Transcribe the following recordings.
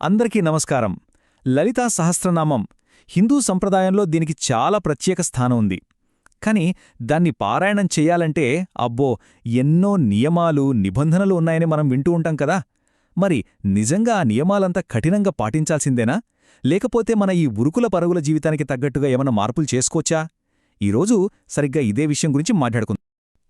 అందరికీ నమస్కారం. లలితా సహస్రనామం హిందూ సంప్రదాయంలో దీనికి చాలా ప్రత్యేక స్థానం ఉంది. కాని దాన్ని పారాయణం చెయ్యాలంటే అబ్బో ఎన్నో నియమాలు నిబంధనలు ఉన్నాయని మనం వింటూ ఉంటాం కదా. మరి నిజంగా ఆ నియమాలంతా కఠినంగా పాటించాల్సిందేనా? లేకపోతే మన ఈ ఉరుకుల పరుగుల జీవితానికి తగ్గట్టుగా ఏమన్నా మార్పులు చేసుకోవచ్చా? ఈరోజు సరిగ్గా ఇదే విషయం గురించి మాట్లాడుకుందాం.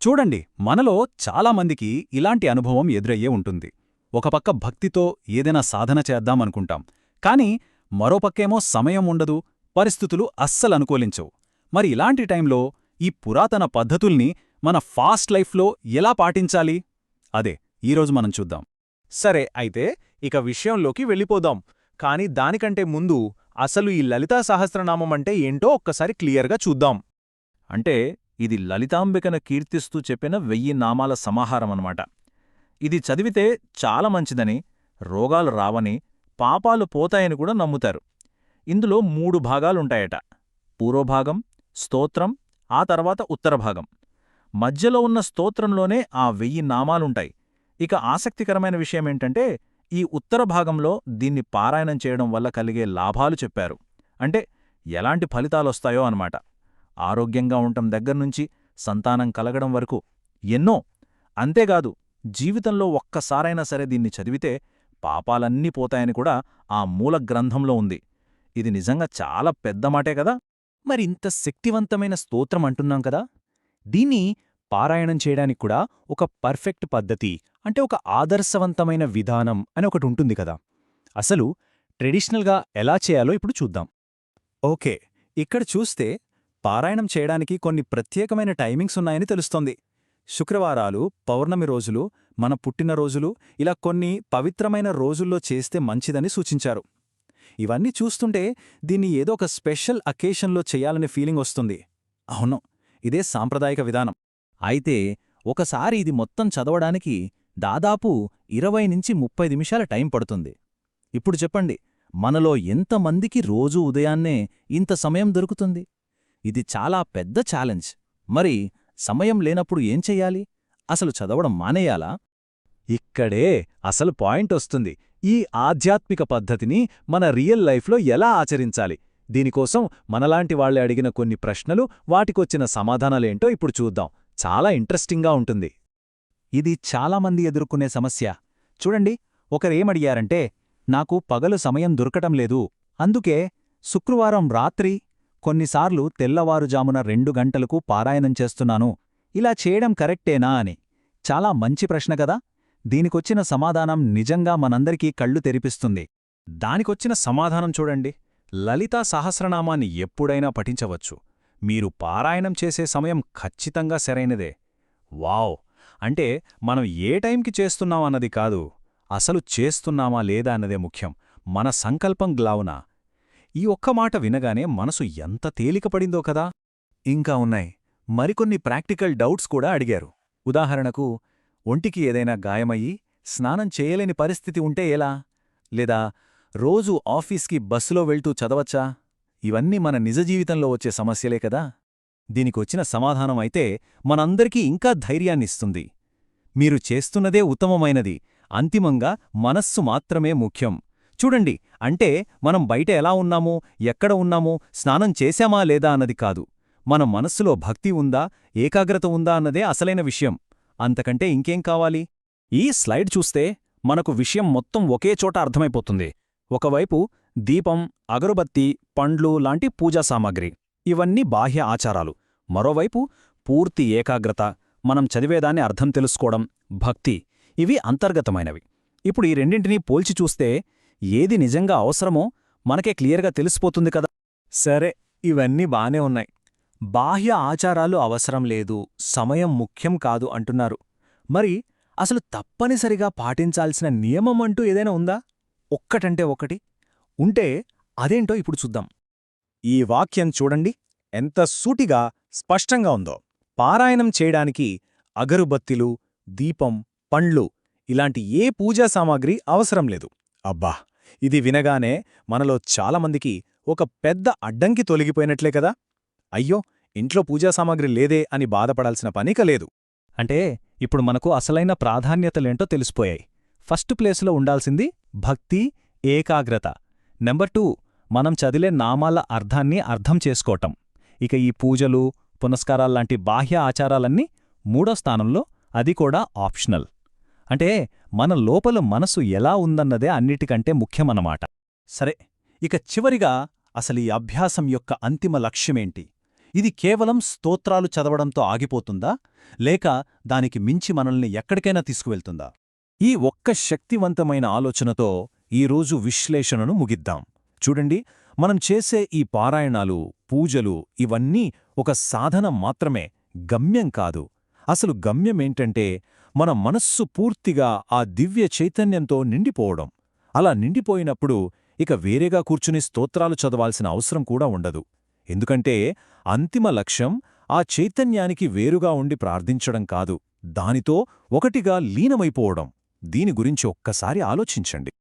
చూడండి మనలో చాలామందికి ఇలాంటి అనుభవం ఎదురయ్యే ఉంటుంది. ఒకపక్క భక్తితో ఏదైనా సాధన చేద్దామనుకుంటాం. కాని మరోపక్కేమో సమయం ఉండదు పరిస్థితులు అస్సలు అనుకూలించవు. మరి ఇలాంటి టైంలో ఈ పురాతన పద్ధతుల్ని మన ఫాస్ట్ లైఫ్లో ఎలా పాటించాలి? అదే ఈరోజు మనం చూద్దాం. సరే అయితే ఇక విషయంలోకి వెళ్ళిపోదాం. కాని దానికంటే ముందు అసలు ఈ లలితా సహస్రనామం అంటే ఏంటో ఒక్కసారి క్లియర్గా చూద్దాం. అంటే ఇది లలితాంబికను కీర్తిస్తూ చెప్పిన వెయ్యి నామాల సమాహారమన్నమాట. ఇది చదివితే చాలా మంచిదని రోగాలు రావని పాపాలు పోతాయని కూడా నమ్ముతారు. ఇందులో మూడు భాగాలుంటాయట. పూర్వభాగం స్తోత్రం ఆ తర్వాత ఉత్తరభాగం. మధ్యలో ఉన్న స్తోత్రంలోనే ఆ వెయ్యి నామాలుంటాయి. ఇక ఆసక్తికరమైన విషయమేంటంటే ఈ ఉత్తర భాగంలో దీన్ని పారాయణం చేయడం వల్ల కలిగే లాభాలు చెప్పారు. అంటే ఎలాంటి ఫలితాలొస్తాయో అన్నమాట. ఆరోగ్యంగా ఉండటం దగ్గర్నుంచి సంతానం కలగడం వరకు. ఎన్నో! అంతేకాదు జీవితంలో ఒక్కసారైనా సరే దీన్ని చదివితే పాపాలన్నీ పోతాయని కూడా ఆ మూల గ్రంథంలో ఉంది. ఇది నిజంగా చాలా పెద్ద మాటే కదా? మరి ఇంత శక్తివంతమైన స్తోత్రం అంటున్నాం కదా? దీన్ని పారాయణం చేయడానికి కూడా ఒక పర్ఫెక్ట్ పద్ధతి అంటే ఒక ఆదర్శవంతమైన విధానం అని ఒకటి ఉంటుంది కదా? అసలు ట్రెడిషనల్గా ఎలా చేయాలో ఇప్పుడు చూద్దాం. ఓకే ఇక్కడ చూస్తే పారాయణం చేయడానికి కొన్ని ప్రత్యేకమైన టైమింగ్స్ ఉన్నాయని తెలుస్తోంది. శుక్రవారాలు పౌర్ణమి రోజులు మన పుట్టినరోజులు ఇలా కొన్ని పవిత్రమైన రోజుల్లో చేస్తే మంచిదని సూచించారు. ఇవన్నీ చూస్తుంటే దీన్ని ఏదో ఒక స్పెషల్ అకేషన్లో చెయ్యాలనే ఫీలింగ్ వస్తుంది. అవును ఇదే సాంప్రదాయిక విధానం. అయితే ఒకసారి ఇది మొత్తం చదవడానికి దాదాపు ఇరవై నుంచి ముప్పై నిమిషాల టైం పడుతుంది. ఇప్పుడు చెప్పండి మనలో ఎంతమందికి రోజూ ఉదయాన్నే ఇంత సమయం దొరుకుతుంది? ఇది చాలా పెద్ద ఛాలెంజ్. మరి సమయం లేనప్పుడు ఏం చెయ్యాలి? అసలు చదవడం మానేయాలా? ఇక్కడే అసలు పాయింట్ వస్తుంది. ఈ ఆధ్యాత్మిక పద్ధతిని మన రియల్ లైఫ్లో ఎలా ఆచరించాలి? దీనికోసం మనలాంటి వాళ్ళే అడిగిన కొన్ని ప్రశ్నలు వాటికొచ్చిన సమాధానాలేంటో ఇప్పుడు చూద్దాం. చాలా ఇంట్రెస్టింగ్గా ఉంటుంది. ఇది చాలామంది ఎదుర్కొనే సమస్య. చూడండి ఒకరేమడిగారంటే నాకు పగలు సమయం దొరకటం లేదు. అందుకే శుక్రవారం రాత్రి కొన్నిసార్లు తెల్లవారుజామున రెండు గంటలకు పారాయణం చేస్తున్నాను. ఇలా చేయడం కరెక్టేనా అని. చాలా మంచి ప్రశ్న కదా. దీనికొచ్చిన సమాధానం నిజంగా మనందరికీ కళ్ళు తెరిపిస్తుంది. దానికొచ్చిన సమాధానం చూడండి. లలితా సహస్రనామాన్ని ఎప్పుడైనా పఠించవచ్చు. మీరు పారాయణం చేసే సమయం ఖచ్చితంగా సరైనదే. వావ్! అంటే మనం ఏ టైంకి చేస్తున్నామన్నది కాదు. అసలు చేస్తున్నామా లేదా అన్నదే ముఖ్యం. మన సంకల్పం గ్లావునా? ఈ ఒక్క మాట వినగానే మనసు ఎంత తేలికపడిందో కదా! ఇంకా ఉన్నాయి. మరికొన్ని ప్రాక్టికల్ డౌట్స్ కూడా అడిగారు. ఉదాహరణకు ఒంటికి ఏదైనా గాయమయ్యి స్నానం చేయలేని పరిస్థితి ఉంటే ఎలా? లేదా రోజూ ఆఫీస్కి బస్సులో వెళ్తూ చదవచ్చా? ఇవన్నీ మన నిజ జీవితంలో వచ్చే సమస్యలే కదా! దీనికొచ్చిన సమాధానం అయితే మనందరికీ ఇంకా ధైర్యాన్నిస్తుంది. మీరు చేస్తున్నదే ఉత్తమమైనది. అంతిమంగా మనస్సు మాత్రమే ముఖ్యం. చూడండి అంటే మనం బయట ఎలా ఉన్నామో ఎక్కడ ఉన్నామో స్నానం చేశామా లేదా అన్నది కాదు. మన మనస్సులో భక్తి ఉందా ఏకాగ్రత ఉందా అన్నదే అసలైన విషయం. అంతకంటే ఇంకేం కావాలి? ఈ స్లైడ్ చూస్తే మనకు విషయం మొత్తం ఒకే చోట అర్థమైపోతుంది. ఒకవైపు దీపం అగరుబత్తి పండ్లు లాంటి పూజా సామాగ్రి. ఇవన్నీ బాహ్య ఆచారాలు. మరోవైపు పూర్తి ఏకాగ్రత మనం చదివేదాన్ని అర్థం తెలుసుకోవడం భక్తి ఇవి అంతర్గతమైనవి. ఇప్పుడు ఈ రెండింటినీ పోల్చి చూస్తే ఏది నిజంగా అవసరమో మనకే క్లియర్గా తెలిసిపోతుంది కదా. సరే ఇవన్నీ బానే ఉన్నాయి. బాహ్య ఆచారాలు అవసరం లేదు సమయం ముఖ్యం కాదు అంటున్నారు. మరి అసలు తప్పనిసరిగా పాటించాల్సిన నియమం అంటూ ఏదైనా ఉందా? ఒక్కటంటే ఒకటి. ఉంటే అదేంటో ఇప్పుడు చూద్దాం. ఈ వాక్యం చూడండి. ఎంత సూటిగా స్పష్టంగా ఉందో. పారాయణం చేయడానికి అగరుబత్తిలు దీపం పండ్లు ఇలాంటి ఏ పూజా సామాగ్రి అవసరం లేదు. అబ్బా! ఇది వినగానే మనలో చాలామందికి ఒక పెద్ద అడ్డంకి తొలగిపోయినట్లే కదా! అయ్యో! ఇంట్లో పూజా సామాగ్రి లేదే అని బాధపడాల్సిన పనిక లేదు. అంటే ఇప్పుడు మనకు అసలైన ప్రాధాన్యతలేంటో తెలిసిపోయాయి. ఫస్ట్ ప్లేసులో ఉండాల్సింది భక్తి ఏకాగ్రత. నెంబర్ టూ మనం చదిలే నామాల అర్థాన్ని అర్థం చేసుకోవటం ఇక ఈ పూజలు పునస్కారాల్లాంటి బాహ్య ఆచారాలన్నీ మూడో స్థానంలో అది కూడా ఆప్షనల్. అంటే మన లోపల మనసు ఎలా ఉందన్నదే అన్నిటికంటే ముఖ్యమన్నమాట. సరే ఇక చివరిగా అసలు ఈ అభ్యాసం యొక్క అంతిమ లక్ష్యమేంటి? ఇది కేవలం స్తోత్రాలు చదవడంతో ఆగిపోతుందా? లేక దానికి మించి మనల్ని ఎక్కడికైనా తీసుకువెళ్తుందా? ఈ ఒక్క శక్తివంతమైన ఆలోచనతో ఈరోజు విశ్లేషణను ముగిద్దాం. చూడండి మనం చేసే ఈ పారాయణాలు పూజలు ఇవన్నీ ఒక సాధన మాత్రమే గమ్యం కాదు. అసలు గమ్యమేంటంటే మన మనస్సు పూర్తిగా ఆ దివ్య చైతన్యంతో నిండిపోవడం. అలా నిండిపోయినప్పుడు ఇక వేరేగా కూర్చుని స్తోత్రాలు చదవాల్సిన అవసరం కూడా ఉండదు. ఎందుకంటే అంతిమ లక్ష్యం ఆ చైతన్యానికి వేరుగా ఉండి ప్రార్థించడం కాదు. దానితో ఒకటిగా లీనమైపోవడం. దీని గురించి ఒక్కసారి ఆలోచించండి.